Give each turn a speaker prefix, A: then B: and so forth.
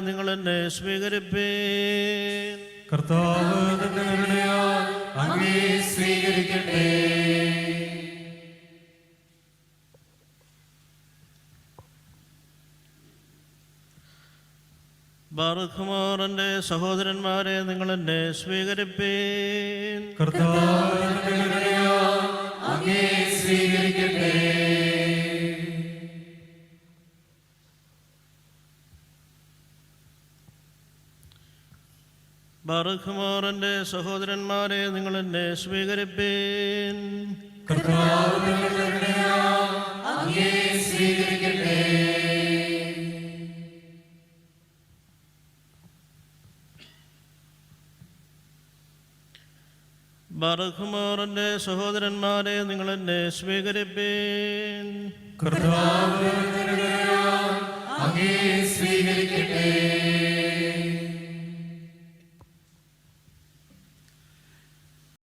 A: നിങ്ങൾ എന്നെ സ്വീകരിപ്പേ.
B: കർത്താവ് സ്വീകരിക്കട്ടെ.
A: ബാറുഖുമാറിന്റെ സഹോദരന്മാരെ നിങ്ങൾ എന്നെ സ്വീകരിപ്പേ.
B: കർത്താവ്
A: ബാറുഖുമാറിന്റെ സഹോദരന്മാരെ നിങ്ങൾ എന്നെ സ്വീകരിപ്പേൻ.
B: സ്വീകരിക്കട്ടെ
A: സഹോദരന്മാരെ നിങ്ങൾ എന്നെ സ്വീകരിപ്പേൻ.